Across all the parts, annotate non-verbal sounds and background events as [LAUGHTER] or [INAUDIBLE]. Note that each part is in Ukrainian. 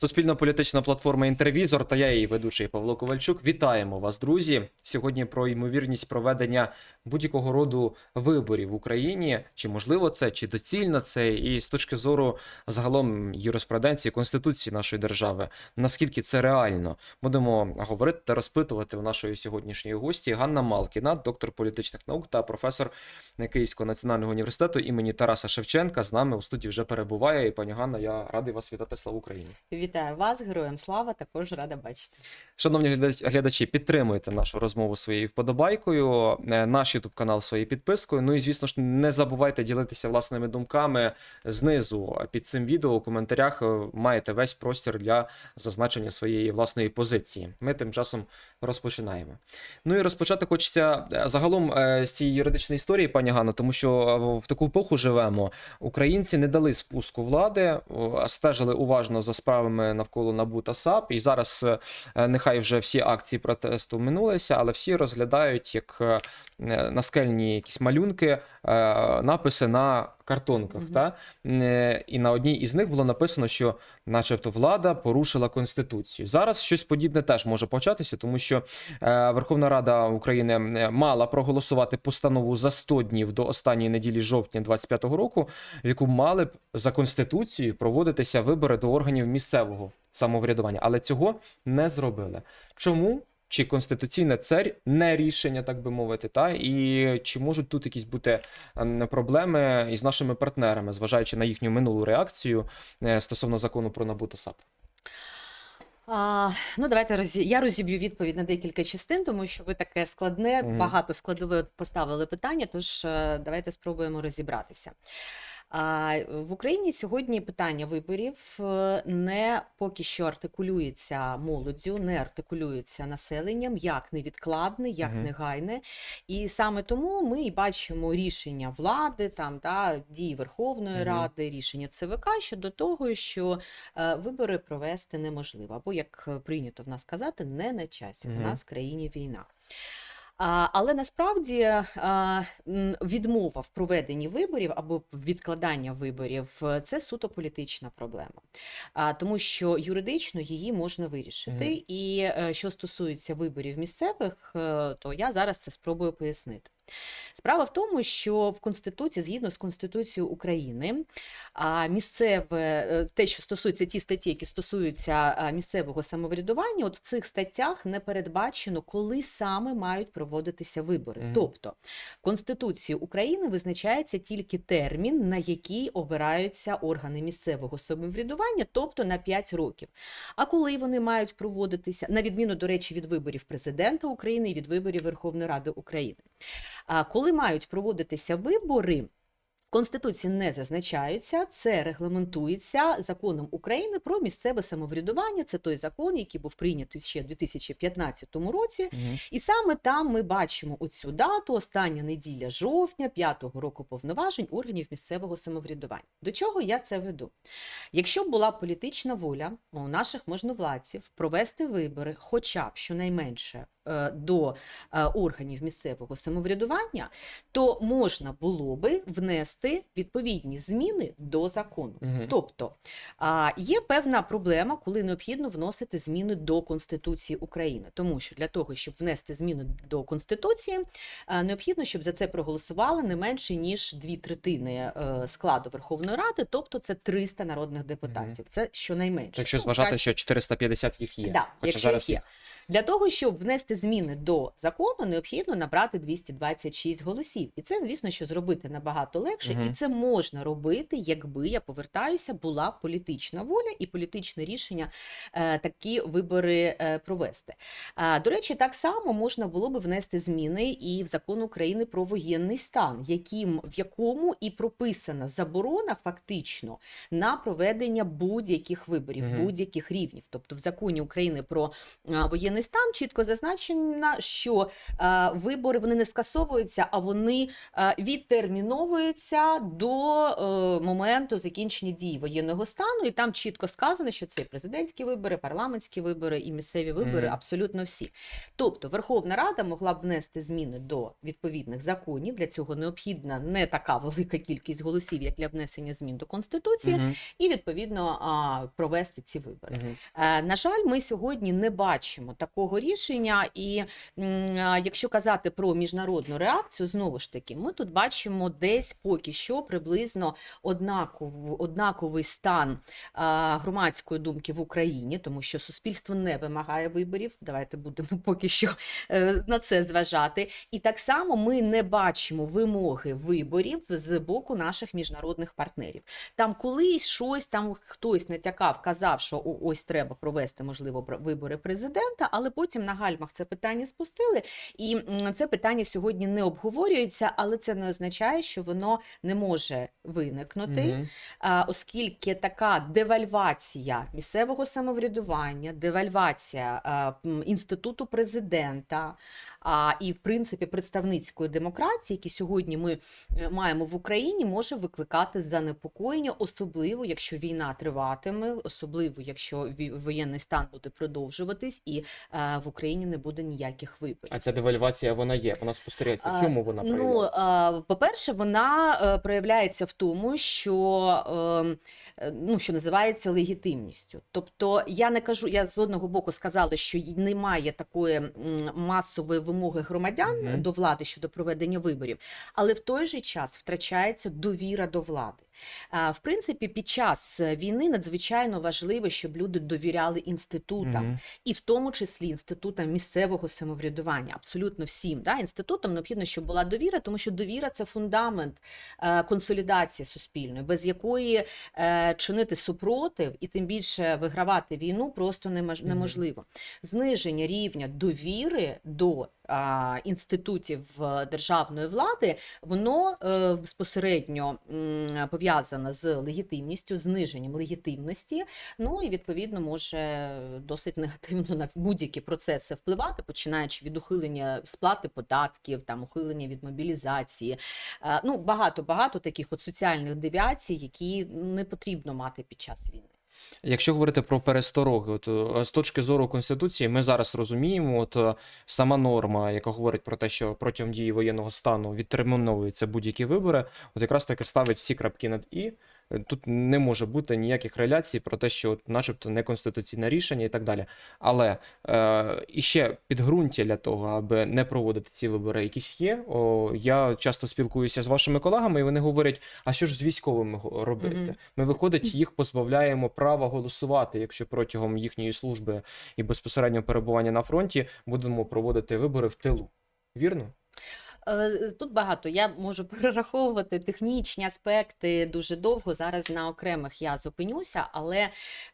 Суспільно-політична платформа Інтервізор та я її ведучий Павло Ковальчук. Вітаємо вас, друзі. Сьогодні про ймовірність проведення будь-якого роду виборів в Україні. Чи можливо це, чи доцільно це, і з точки зору загалом юриспруденції конституції нашої держави, наскільки це реально, будемо говорити та розпитувати у нашої сьогоднішньої гості Ганна Малкіна, доктор політичних наук та професор Київського національного університету імені Тараса Шевченка. З нами у студії вже перебуває. І пані Ганна, я радий вас вітати. Слава Україні. Вітаю вас, героям слава, також рада бачити. Шановні глядачі, підтримуйте нашу розмову своєю вподобайкою, е, наш ютуб канал своєю підпискою. Ну і звісно ж, не забувайте ділитися власними думками знизу під цим відео у коментарях. е, Маєте весь простір для зазначення своєї власної позиції. Ми тим часом розпочинаємо. Ну і розпочати хочеться е, загалом з цієї юридичної історії, пані Ганно, тому що в таку епоху живемо. Українці не дали спуску влади, стежили уважно за справами навколо НАБУ та САП. І зараз е, нехай вже всі акції протесту минулися, але всі розглядають як е, наскельні якісь малюнки, е, написи на картонках. Мгм. Та? Е, І на одній із них було написано, що, начебто, влада порушила конституцію. Зараз щось подібне теж може початися, тому що е, Верховна Рада України е, мала проголосувати постанову за 100 днів до останньої неділі жовтня 25-го року, в яку мали б за конституцією проводитися вибори до органів місцевого самоврядування, але цього не зробили. Чому? Чи конституційне царь не рішення, так би мовити, та і чи можуть тут якісь бути ем, проблеми із нашими партнерами, зважаючи на їхню минулу реакцію е, стосовно закону про НАБУ та САП? А, ну, давайте розі... я розіб'ю відповідь на декілька частин, тому що ви таке складне, багато складове поставили питання, тож е, давайте спробуємо розібратися. А, в Україні сьогодні питання виборів е, не поки що артикулюється молоддю, не артикулюється населенням як невідкладне, як Мгм. негайне. І саме тому ми і бачимо рішення влади, там да, дії Верховної Мгм. Ради, рішення ЦВК щодо того, що е, вибори провести неможливо, або як е, прийнято в нас казати, не на часі. Мгм. У нас в країні війна. Але насправді відмова в проведенні виборів або відкладання виборів е, це суто політична проблема, тому що юридично її можна вирішити. Мгм. І е, що стосується виборів місцевих, е, то я зараз це спробую пояснити. Справа в тому, що в Конституції, згідно з Конституцією України, а місцеве е, те, що стосується ті статті, які стосуються місцевого самоврядування, от в цих статтях не передбачено, коли саме мають проводитися вибори. Мгм. Тобто в Конституції України визначається тільки термін, на який обираються органи місцевого самоврядування, тобто на 5 років. А коли вони мають проводитися, на відміну, до речі, від виборів президента України і від виборів Верховної Ради України. Коли мають проводитися вибори, в Конституції не зазначаються, це регламентується законом України про місцеве самоврядування. Це той закон, який був прийнятий ще в 2015 році. І саме там ми бачимо оцю дату, остання неділя жовтня, п'ятого року повноважень органів місцевого самоврядування. До чого я це веду? Якщо була політична воля у наших можновладців провести вибори, хоча б щонайменше е, до е, органів місцевого самоврядування, то можна було би внести відповідні зміни до закону. Мгм. Тобто а, є певна проблема, коли необхідно вносити зміни до Конституції України, тому що для того, щоб внести зміни до Конституції, необхідно, щоб за це проголосували не менше ніж дві третини е, складу Верховної Ради, тобто це 300 народних депутатів. Це щонайменше. Якщо Ну, зважати, що 450 їх є. Да, Хоча якщо зараз їх є. Для того, щоб внести зміни до закону, необхідно набрати 226 голосів. І це, звісно, що зробити набагато легше. Мгм. І це можна робити, якби я повертаюся, була політична воля і політичне рішення е, такі вибори е, провести. А, до речі, так само можна було би внести зміни і в закон України про воєнний стан, яким в якому і прописана заборона фактично на проведення будь-яких виборів, Мгм. будь-яких рівнів. Тобто в законі України про а, воєнний воєнний стан, чітко зазначено, що е, вибори вони не скасовуються, а вони е, відтерміновуються до е, моменту закінчення дії воєнного стану. І там чітко сказано, що це президентські вибори, парламентські вибори і місцеві вибори, Мгм. абсолютно всі. Тобто Верховна Рада могла б внести зміни до відповідних законів. Для цього необхідна не така велика кількість голосів, як для внесення змін до конституції, Мгм. і відповідно провести ці вибори. Мгм. Е, На жаль, ми сьогодні не бачимо такого рішення, і якщо казати про міжнародну реакцію, знову ж таки, ми тут бачимо десь поки що приблизно однакову, однаковий стан громадської думки в Україні, тому що суспільство не вимагає виборів. Давайте будемо [LAUGHS] поки що е, на це зважати. І так само ми не бачимо вимоги виборів з боку наших міжнародних партнерів. Там колись щось там хтось натякав, казав, що ось треба провести можливо вибори президента, але потім на гальмах це питання спустили, і це питання сьогодні не обговорюється, але це не означає, що воно не може виникнути, а, оскільки така девальвація місцевого самоврядування, девальвація інституту президента. А, і, в принципі, представницької демократії, які сьогодні ми е, маємо в Україні, може викликати занепокоєння, особливо якщо війна триватиме, особливо якщо воєнний стан буде продовжуватись, і е, в Україні не буде ніяких виборів. А ця девальвація вона є, вона спостерігається. Чому вона Ну, проявляється? а, по-перше, вона е, проявляється в тому, що, ем, е, ну, що називається легітимністю. Тобто, я не кажу, я з одного боку сказала, що немає такої масової вимоги громадян Мгм. до влади щодо проведення виборів, але в той же час втрачається довіра до влади. В принципі, під час війни надзвичайно важливо, щоб люди довіряли інститутам Мгм. і в тому числі інститутам місцевого самоврядування, абсолютно всім. Да? Інститутам необхідно, щоб була довіра, тому що довіра це фундамент е, консолідації суспільної, без якої е, чинити супротив і тим більше вигравати війну просто немож- Мгм. неможливо. Зниження рівня довіри до інститутів державної влади, воно безпосередньо пов'язане з легітимністю, зниженням легітимності. Ну і відповідно може досить негативно на будь-які процеси впливати, починаючи від ухилення сплати податків, там ухилення від мобілізації. Е, Ну багато багато таких от соціальних девіацій, які не потрібно мати під час війни. Якщо говорити про перестороги, от е, з точки зору конституції, ми зараз розуміємо, от е, сама норма, яка говорить про те, що протягом дії воєнного стану відтерміновуються будь-які вибори, от якраз таки ставить всі крапки над і. Тут не може бути ніяких реляцій про те, що, от, начебто, неконституційне рішення і так далі. Але е, іще підґрунтя для того, аби не проводити ці вибори, якісь є. О, я часто спілкуюся з вашими колегами, і вони говорять: а що ж з військовими робити? Мгм. Ми виходить, їх позбавляємо права голосувати, якщо протягом їхньої служби і безпосередньо перебування на фронті будемо проводити вибори в тилу. Вірно? Е, Тут багато. Я можу [LAUGHS] перераховувати технічні аспекти дуже довго. Зараз на окремих я зупинюся, але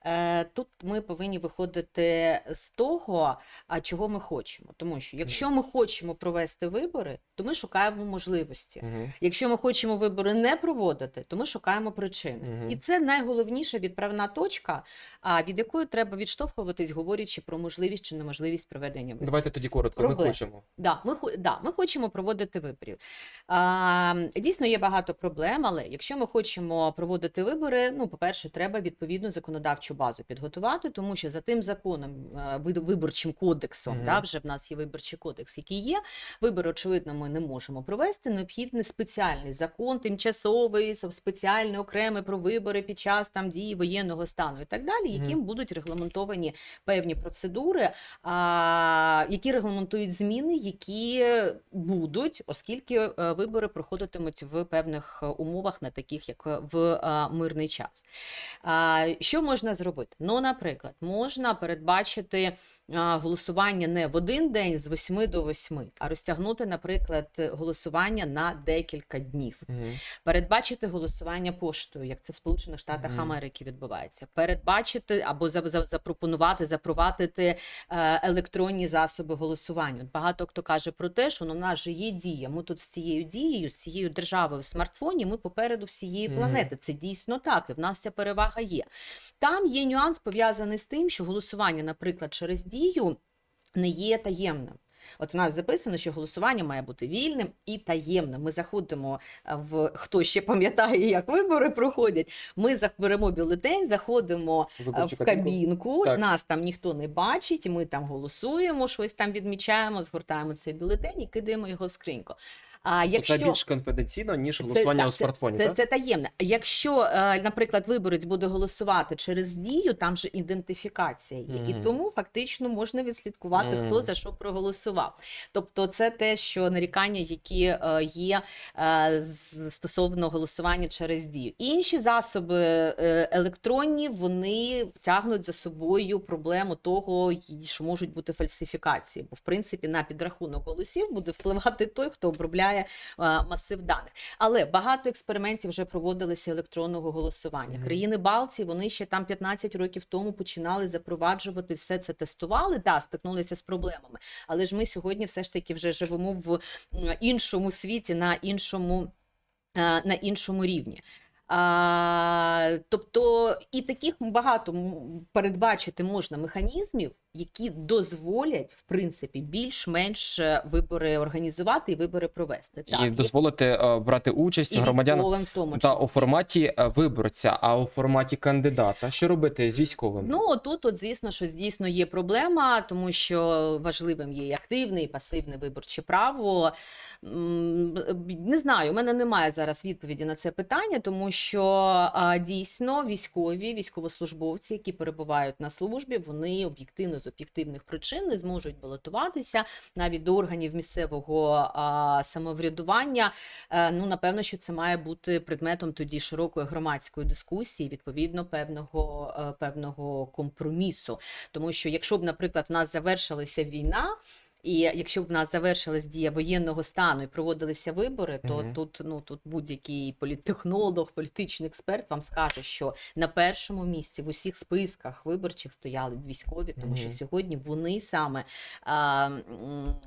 е, тут ми повинні виходити з того, чого ми хочемо. Тому що якщо ми хочемо провести вибори, то ми шукаємо можливості. Угу. Якщо ми хочемо вибори не проводити, то ми шукаємо причини. Мгм. І це найголовніша відправна точка, від якої треба відштовхуватись, говорячи про можливість чи неможливість проведення виборів. Давайте тоді коротко. Ми хочемо. Да, ми, да, ми хочемо проводити виборів. А, дійсно, є багато проблем, але якщо ми хочемо проводити вибори, ну, по-перше, треба відповідну законодавчу базу підготувати, тому що за тим законом, е, виборчим кодексом, Мгм. да, вже в нас є виборчий кодекс, який є. Вибори, очевидно, ми не можемо провести. Необхідний спеціальний закон, тимчасовий, спеціальний окремий про вибори під час там дії воєнного стану і так далі, яким будуть регламентовані певні процедури, а, які регламентують зміни, які будуть, оскільки е, вибори проходитимуть в певних е, умовах, не таких як е, в мирний час. Що можна зробити? Ну, наприклад, можна передбачити голосування не в один день з 8 до 8, а розтягнути, наприклад, голосування на декілька днів. Угу. Передбачити голосування поштою, як це в Сполучених Штатах Мгм. Америки відбувається. Передбачити або за- за- запропонувати, запровадити електронні засоби голосування. Багато хто каже про те, що ну, у нас же є дія. Ми тут з цією дією, з цією державою в смартфоні, ми попереду всієї планети. Це дійсно так, і в нас ця перевага є. Там є нюанс пов'язаний з тим, що голосування, наприклад, через дію. не є таємним. От в нас записано, що голосування має бути вільним і таємним. Ми заходимо е, в хто ще пам'ятає, як вибори проходять. Ми беремо бюлетень, заходимо е, Виборчу в кабінку. Так. Нас там ніхто не бачить. Ми там голосуємо, щось там відмічаємо, згортаємо цей бюлетень і кидаємо його в скриньку. А якщо Це більш конфіденційно, ніж голосування так, у смартфоні, це, так? це таємне. Якщо, е, наприклад, виборець буде голосувати через дію, там же ідентифікація є. І тому фактично можна відслідкувати, Мгм. хто за що проголосував. Тобто, це те, що нарікання, які е, є е, стосовно голосування через дію. Інші засоби електронні вони тягнуть за собою проблему того, що можуть бути фальсифікації. Бо в принципі на підрахунок голосів буде впливати той, хто обробляє е, масив даних. Але багато експериментів вже проводилися електронного голосування. Країни Балтії вони ще там 15 років тому починали запроваджувати все це тестували. Да, стикнулися з проблемами. Але ж ми сьогодні все ж таки вже живемо в іншому світі, на іншому, е, на іншому рівні. А, тобто і таких багато передбачити можна механізмів, які дозволять в принципі більш-менш е, вибори організувати і вибори провести. І дозволити е, брати участь і громадянам в тому та у форматі е, виборця, а у форматі кандидата. Що робити з військовим? Ну тут, от, звісно, що дійсно є проблема, тому що важливим є і активне, і пасивне виборче право. Не знаю, у мене немає зараз відповіді на це питання, тому що дійсно військові, військовослужбовці, які перебувають на службі, вони об'єктивно з об'єктивних причин не зможуть балотуватися навіть до органів місцевого а, самоврядування. А, Ну, напевно, що це має бути предметом тоді широкої громадської дискусії, відповідно певного, е, певного компромісу. Тому що, якщо б, наприклад, в нас завершилася війна. І якщо б в нас завершилась дія воєнного стану і проводилися вибори, то Мгм. тут ну тут будь-який політтехнолог, політичний експерт вам скаже, що на першому місці в усіх списках виборчих стояли військові, тому що сьогодні вони саме а,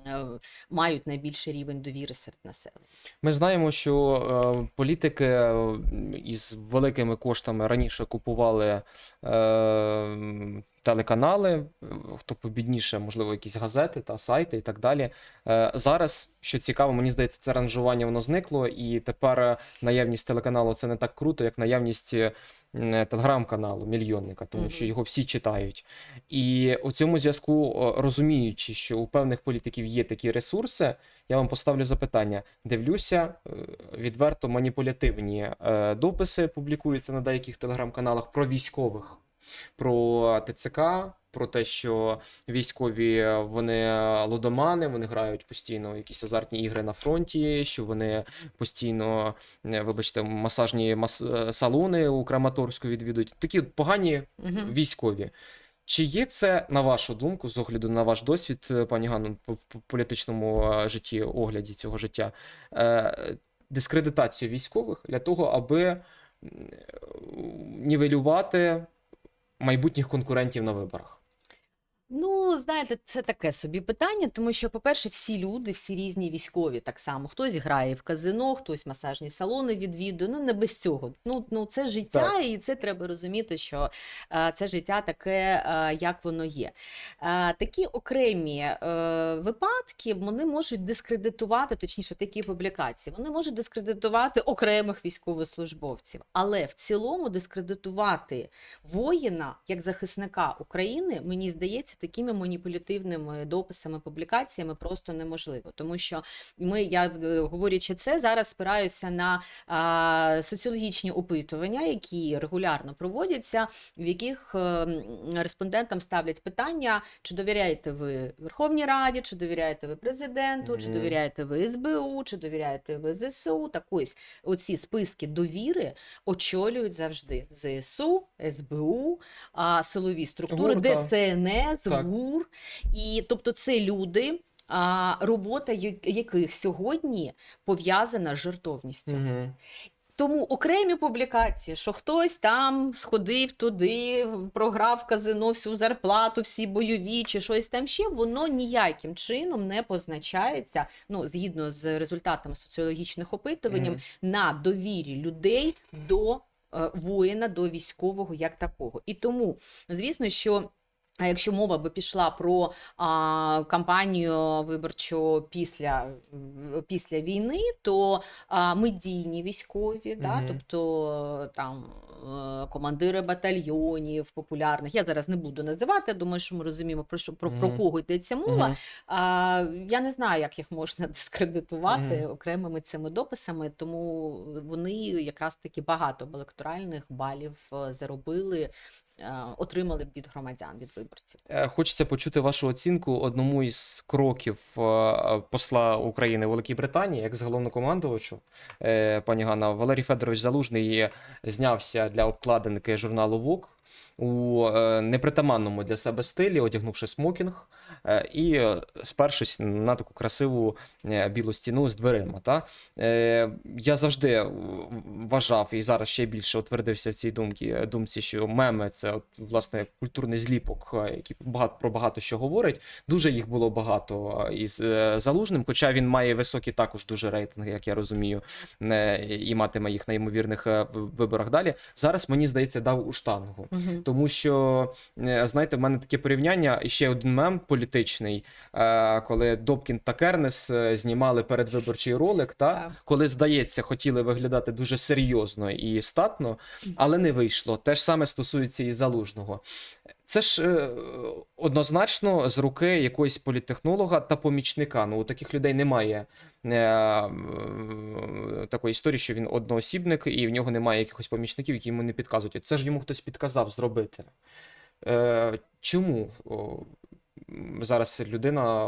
е, мають найбільший рівень довіри серед населення. Ми знаємо, що е, політики е, із великими коштами раніше купували е, телеканали, е, хто побідніше, можливо, якісь газети та сайти і так далі. Е, зараз, що цікаво, мені здається, це ранжування воно зникло, і тепер е, наявність телеканалу це не так круто, як наявність телеграм-каналу, мільйонника, тому що його всі читають. І у цьому зв'язку, розуміючи, що у певних політиків є такі ресурси, я вам поставлю запитання. Дивлюся, відверто маніпулятивні дописи публікуються на деяких телеграм-каналах про військових, про ТЦК, про те, що військові вони лудомани, вони грають постійно якісь азартні ігри на фронті, що вони постійно, е, вибачте, масажні мас... е, салони у Краматорську відвідують. Такі погані Мгм. військові. Чи є це, на вашу думку, з огляду на ваш досвід, е, пані Ганно, по по політичному житті, огляді цього життя, дискредитацію військових для того, аби нівелювати майбутніх конкурентів на виборах? Ну, знаєте, це таке собі питання, тому що, по-перше, всі люди, всі різні військові так само. Хтось грає в казино, хтось масажні салони відвідує. Ну, не без цього. Ну, ну це життя, Так. і це треба розуміти, що е, це життя таке, е, як воно є. Е, такі окремі е, випадки вони можуть дискредитувати, точніше, такі публікації, вони можуть дискредитувати окремих військовослужбовців. Але в цілому дискредитувати воїна як захисника України, мені здається, такими маніпулятивними дописами, публікаціями просто неможливо. Тому що ми, я е, говорячи це, зараз спираюся на а, соціологічні опитування, які регулярно проводяться, в яких е, респондентам ставлять питання, чи довіряєте ви Верховній Раді, чи довіряєте ви президенту, чи довіряєте ви СБУ, чи довіряєте ви ЗСУ. Так ось оці списки довіри очолюють завжди ЗСУ, СБУ, а, силові структури. ДСНС, Так. І тобто це люди, а, робота яких сьогодні пов'язана з жертовністю. Угу. Тому окремі публікації, що хтось там сходив туди, програв казино всю зарплату, всі бойові чи щось там ще, воно ніяким чином не позначається, ну, згідно з результатами соціологічних опитувань, Мгм. на довірі людей до е, воїна, до військового як такого. І тому, звісно, що А якщо мова би пішла про а, кампанію виборчу після, після війни, то а, медійні військові, да, тобто там е, командири батальйонів популярних, я зараз не буду називати, думаю, що ми розуміємо про що про, про кого йдеться мова. Мгм. А, я не знаю, як їх можна [LAUGHS] дискредитувати Мгм. окремими цими дописами, тому вони якраз таки багато електоральних балів е, заробили, е, отримали від громадян, від виборців. Е, Хочеться почути вашу оцінку одному із кроків е, посла України в Великій Британії, як з головнокомандувачу, пані Ганна, Валерій Федорович Залужний знявся для обкладинки журналу ВОК у е, непритаманному для себе стилі, одягнувши смокінг е, і спершись на таку красиву е, білу стіну з дверима. Та? Я завжди вважав і зараз ще більше утвердився в цій думці, думці, що меми це от, власне культурний зліпок, який багато про багато що говорить. Дуже їх було багато із залужним, хоча він має високі також дуже рейтинги, як я розумію, і матиме їх на ймовірних виборах далі. Зараз мені здається, дав у штангу. Мгм. Тому що, е, знаєте, в мене таке порівняння, і ще один мем політичний, е, коли Добкін та Кернес е, знімали передвиборчий ролик, та Так. коли, здається, хотіли виглядати дуже серйозно і статно, але не вийшло. Те ж саме стосується і залужного. Це ж е, однозначно з руки якогось політтехнолога та помічника. Ну, у таких людей немає е, е, такої історії, що він одноосібник, і в нього немає якихось помічників, які йому не підказують. Це ж йому хтось підказав зробити. Е, чому зараз людина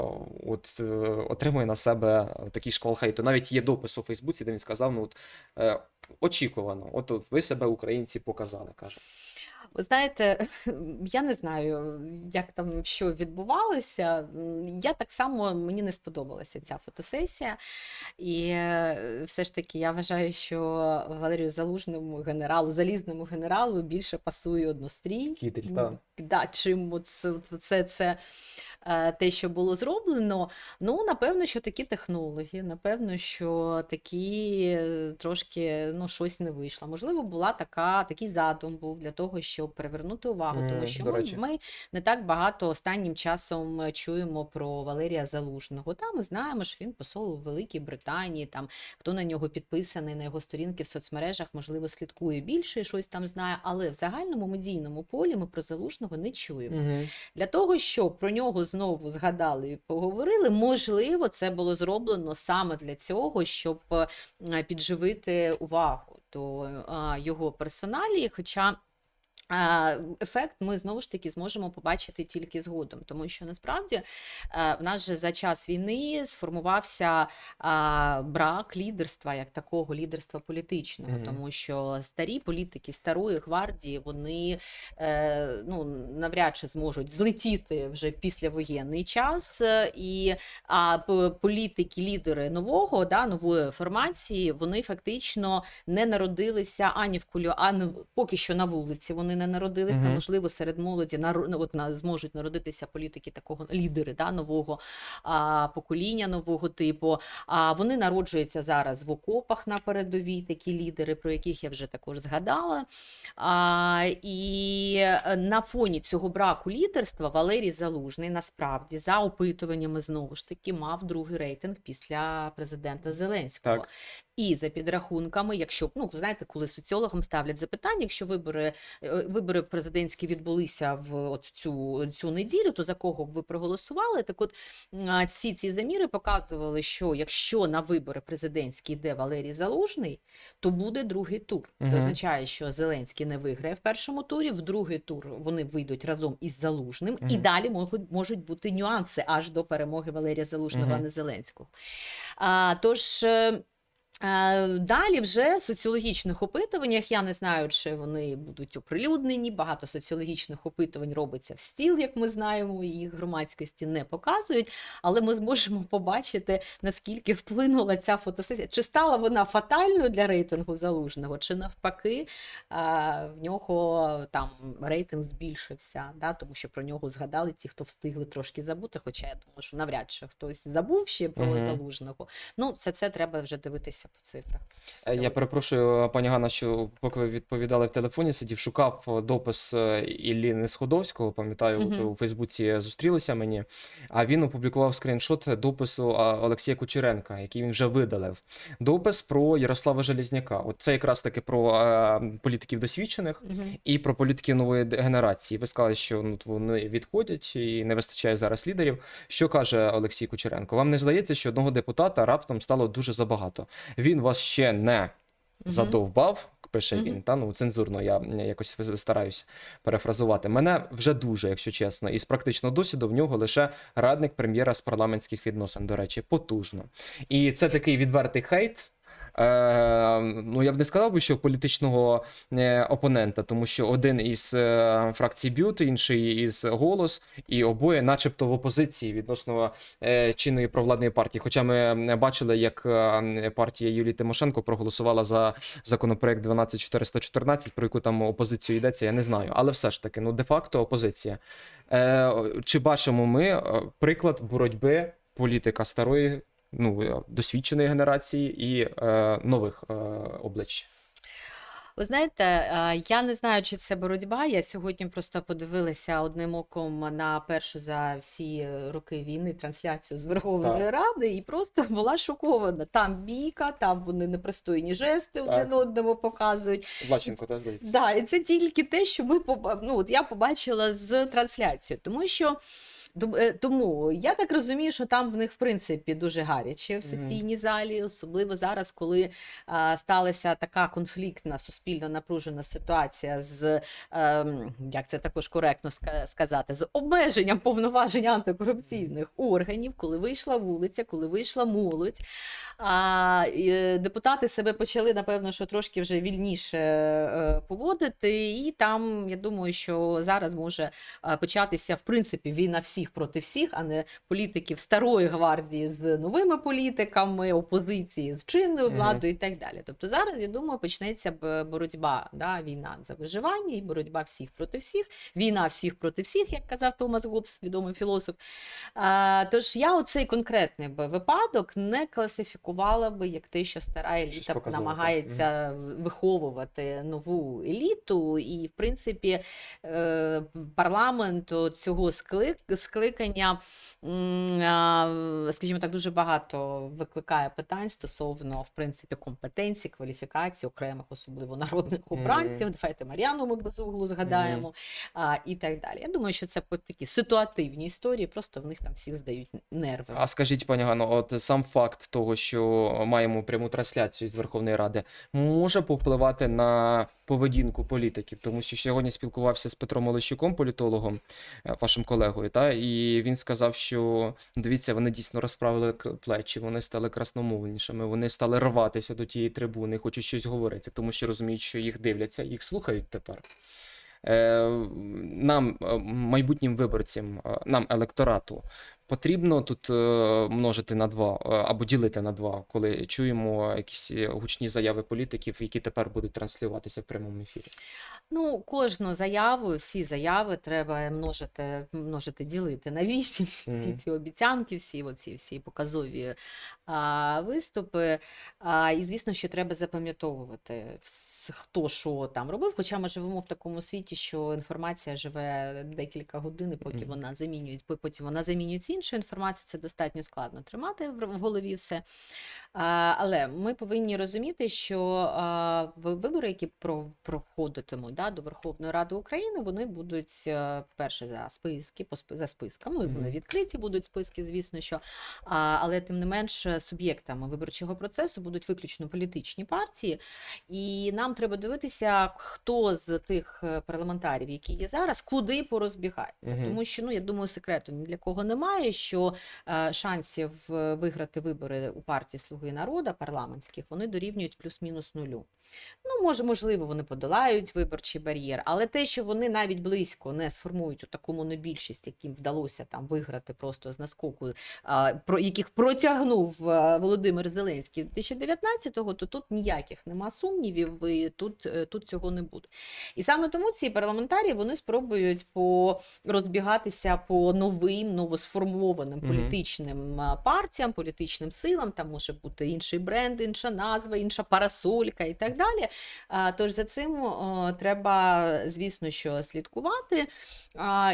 от, е, отримує на себе такий шквал хейту? Навіть є допис у Фейсбуці, де він сказав: ну от е, очікувано, от ви себе українці показали, каже. Ви знаєте, [LAUGHS] я не знаю, як там що відбувалося. Я так само мені не сподобалася ця фотосесія. І е, все ж таки я вважаю, що Валерію Залужному генералу, залізному генералу більше пасує однострій. Кітель, так. Да, чим це, це, це те, що було зроблено. Ну, напевно, що такі технології, напевно, що такі е, трошки ну, щось не вийшло. Можливо, була така, такий задум був для того, щоб привернути увагу, тому що ми, ми не так багато останнім часом е, чуємо про Валерія Залужного. Та ми знаємо, що він посол у Великій Британії. Там хто на нього підписаний на його сторінки в соцмережах, можливо, слідкує більше, щось там знає. Але в загальному медійному полі ми про залужного не чуємо. Угу. Для того, щоб про нього знову згадали і поговорили, можливо, це було зроблено саме для цього, щоб е, підживити увагу до е, його персоналі. Хоча Ефект ми знову ж таки зможемо побачити тільки згодом, тому що насправді е, в нас же за час війни сформувався брак лідерства, як такого лідерства політичного, Мгм. тому що старі політики старої гвардії вони е, ну, навряд чи зможуть злетіти вже післявоєнний час. е, І а політики, лідери нового да, нової формації, вони фактично не народилися ані в кулю, ані поки що на вулиці. Вони не народилися. Мгм. Можливо, серед молоді наро- ну, от, на, зможуть народитися політики такого лідери да, нового а, покоління, нового типу. А вони народжуються зараз в окопах на передовій, такі лідери, про яких я вже також згадала. А, і е, на фоні цього браку лідерства Валерій Залужний насправді за опитуваннями знову ж таки мав другий рейтинг після президента Зеленського. Так. І за підрахунками, якщо ну знаєте, коли соціологам ставлять запитання, якщо вибори, е, вибори президентські відбулися в от цю, цю неділю, то за кого б ви проголосували? Так от всі ці заміри показували, що якщо на вибори президентські йде Валерій Залужний, то буде другий тур. Це Мгм. означає, що Зеленський не виграє в першому турі, в другий тур вони вийдуть разом із Залужним, і далі можуть, можуть бути нюанси аж до перемоги Валерія Залужного, а не Зеленського. А, тож. Е, Далі вже в соціологічних опитуваннях, я не знаю, чи вони будуть оприлюднені. Багато соціологічних опитувань робиться в стіл, як ми знаємо, їх громадськості не показують. Але ми зможемо побачити, наскільки вплинула ця фотосесія. Чи стала вона фатальною для рейтингу залужного, чи навпаки, е, в нього там рейтинг збільшився, да? тому що про нього згадали ті, хто встигли трошки забути. Хоча я думаю, що навряд чи хтось забув ще про Мгм. залужного. Ну, все це треба вже дивитися по цифрах. Е, Я перепрошую, пані Ганна, що поки ви відповідали в телефоні, сидів, шукав е, допис е, Іллі Несходовського, пам'ятаю, от у Фейсбуці зустрілися мені. А він опублікував скріншот допису Олексія Кучеренка, який він вже видалив. Допис про Ярослава Железняка. От це якраз таки про е, політиків досвідчених. Мгм. І про політиків нової генерації. Ви сказали, що ну, вони відходять і не вистачає зараз лідерів. Що каже Олексій Кучеренко? Вам не здається, що одного депутата раптом стало дуже забагато? Він вас ще не задовбав, пише Мгм. він. Та ну цензурно, я якось стараюсь перефразувати. Мене вже дуже, якщо чесно, і з практичного досвіду в нього лише радник прем'єра з парламентських відносин. До речі, потужно. І це такий відвертий хейт. Е, ну, я б не сказав би, що політичного е, опонента, тому що один із е, фракцій Бют, інший із голос, і обоє, начебто, в опозиції відносно чинної провладної партії. Хоча ми бачили, як партія Юлії Тимошенко проголосувала за законопроект 12414, про яку там опозицію йдеться, я не знаю. Але все ж таки, ну де-факто опозиція. Чи бачимо ми приклад боротьби політика старої, ну е, досвідченої генерації і е, нових е, облич? Ви знаєте, е, я не знаю, чи це боротьба. Я сьогодні просто подивилася одним оком на першу за всі роки війни трансляцію з Верховної Ради і просто була шокована. Там бійка, там вони непристойні жести один одному показують. Влащенко, та здається. Да, і це тільки те, що ми ну, от я побачила з трансляцією, тому що. Е, Тому я так розумію, що там в них в принципі дуже гаряче в сесійній залі, особливо зараз, коли а, сталася така конфліктна, суспільно напружена ситуація з ем, як це також коректно сказати, з обмеженням повноважень антикорупційних органів, коли вийшла вулиця, коли вийшла молодь. А і, е, депутати себе почали, напевно, що трошки вже вільніше е, поводити, і там я думаю, що зараз може початися в принципі війна всіх проти всіх, а не політиків старої гвардії з новими політиками, опозиції з чинною владою і так далі. Тобто зараз я думаю, почнеться боротьба, да, війна за виживання і боротьба всіх проти всіх, війна всіх проти всіх, як казав Томас Гоббс, відомий філософ. А, тож я оцей конкретний би випадок не класифікувала би як те, що стара еліта показово, так. намагається виховувати нову еліту, і в принципі е, парламент цього склик, скликання, скажімо так, дуже багато викликає питань стосовно в принципі компетенцій, кваліфікацій окремих, особливо народних обранців. Давайте Мар'яну ми без углу згадаємо а, і так далі. Я думаю, що це по- такі ситуативні історії, просто в них там всіх здають нерви. А скажіть, пані Гано, от сам факт того, що маємо пряму трансляцію з Верховної Ради, може повпливати на поведінку політиків, тому що сьогодні спілкувався з Петром Олещуком, політологом, е, вашим колегою, та і він сказав, що дивіться, вони дійсно розправили плечі, вони стали красномовнішими, вони стали рватися до тієї трибуни, хочуть щось говорити, тому що розуміють, що їх дивляться, їх слухають тепер. Е, Нам, е, майбутнім виборцям, нам, електорату, потрібно тут е, множити на два е, або ділити на два, коли чуємо якісь е, гучні заяви політиків, які тепер будуть транслюватися в прямому ефірі. Ну, кожну заяву, всі заяви треба множити, множити ділити на вісім. [LAUGHS] І ці обіцянки, всі оці всі показові виступи. І звісно, що треба запам'ятовувати, хто що там робив. Хоча ми живемо в такому світі, що інформація живе декілька годин, поки вона замінюється, потім вона замінюється іншою інформацією, це достатньо складно тримати в голові все. Але ми повинні розуміти, що вибори, які про- проходитимуть да, до Верховної Ради України, вони будуть е, перше за списки, за списками. Вони відкриті будуть списки, звісно, що але тим не менш е, суб'єктами виборчого процесу будуть виключно політичні партії, і нам треба дивитися, хто з тих е, парламентарів, які є зараз, куди порозбігається. Угу. Тому що ну я думаю, секрету ні для кого немає, що е, шансів е, виграти вибори у партії Слуги народу парламентських вони дорівнюють плюс-мінус нулю. Ну, може, можливо, вони подолають виборчий бар'єр, але те, що вони навіть близько не сформують у таку монобільшість, яким вдалося там виграти просто з наскоку, а, про яких протягнув Володимир Зеленський 2019-го, то тут ніяких нема сумнівів. І тут, е, тут цього не буде. І саме тому ці парламентарі вони спробують по розбігатися по новим, новосформованим політичним партіям, політичним силам. Там може бути інший бренд, інша назва, інша парасолька і так далі. А, Тож за цим треба, звісно, що слідкувати.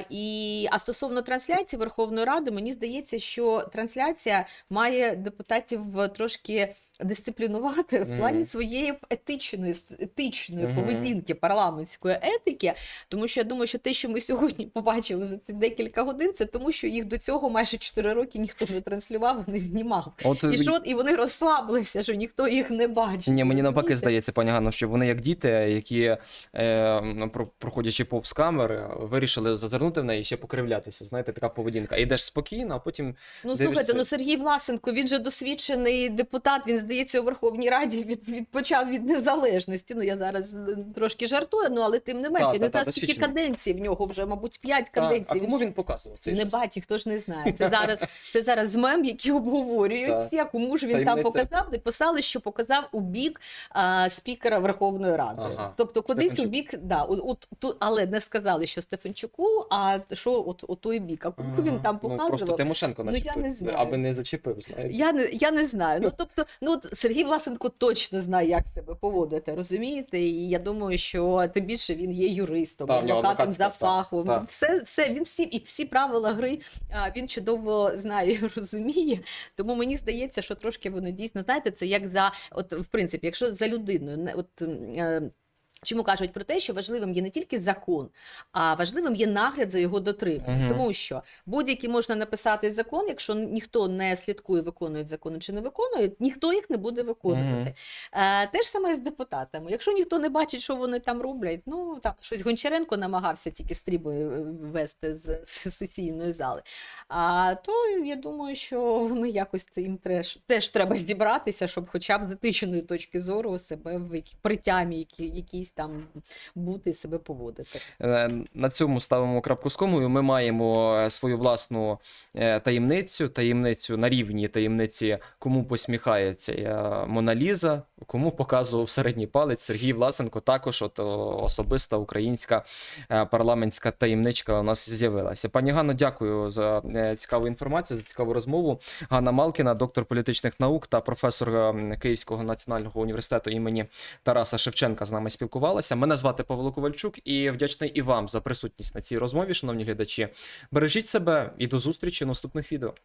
І, а стосовно трансляції Верховної Ради, мені здається, що трансляція має депутатів трошки. Дисциплінувати в плані своєї етичної, етичної поведінки парламентської етики, тому що я думаю, що те, що ми сьогодні побачили за ці декілька годин, це тому, що їх до цього майже 4 роки ніхто не транслював, не знімав. От І що, і вони розслабилися, що ніхто їх не бачить. Ні, мені навпаки здається, пані Ганно, що вони як діти, які, е, проходячи повз камери, вирішили зазирнути в неї і ще покривлятися. Знаєте, така поведінка. Йдеш спокійно, а потім Ну Дивишся. слухайте, ну Сергій Власенко, він же досвідчений депутат. Він здається у Верховній Раді від, від почав від незалежності. Ну я зараз е, трошки жартую, ну але тим не я та, не та, знаю, скільки каденцій в нього вже, мабуть, 5 Та, каденцій. а кому він показував цей не бачить, хто ж не знає. Це [LAUGHS] зараз, це зараз мем, який обговорюють. Я кому ж він там показав, не писали, що показав у бік а, спікера Верховної Ради. Ага. Тобто кудись у бік, да, от, от, ту- але не сказали, що Стефанчуку, а що от, от той бік. А кому він там Ну, показував? просто Тимошенко, Ну, я не знаю. аби не зачепив, знаєте. Я не, я не знаю. Ну тобто, ну от Сергій Власенко точно знає, як себе поводити, розумієте? І я думаю, що тим більше він є юристом, да, адвокатом за фахом. так. Все, все він всі і всі правила гри він чудово знає [LAUGHS] розуміє. Тому мені здається, що трошки воно дійсно знаєте, це як за от в принципі, якщо за людиною, от. Чому кажуть про те, що важливим є не тільки закон, а важливим є нагляд за його дотриманням. Мгм. Тому що будь-який можна написати закон, якщо ніхто не слідкує, виконують закони чи не виконують, ніхто їх не буде виконувати. Мгм. Е, те ж саме з депутатами. Якщо ніхто не бачить, що вони там роблять, ну там щось Гончаренко намагався тільки стрібою е, вести з, з сесійної зали. А то я думаю, що [LAUGHS] вони якось їм теж, теж треба зібратися, щоб хоча б з етичної точки зору себе в які- при тямі які, якійсь там бути і себе поводити. Е, На цьому ставимо крапку з комою. Ми маємо е, свою власну е, таємницю, таємницю на рівні таємниці, кому посміхається е, Мона Ліза, кому показував середній палець Сергій Власенко. Також от особиста українська парламентська таємничка у нас з'явилася. Пані Ганно, дякую за цікаву інформацію, за цікаву розмову. Ганна Малкіна, доктор політичних наук та професор Київського національного університету імені Тараса Шевченка з нами спілкувалася. Мене звати Павло Ковальчук і вдячний і вам за присутність на цій розмові, шановні глядачі. Бережіть себе і до зустрічі в наступних відео.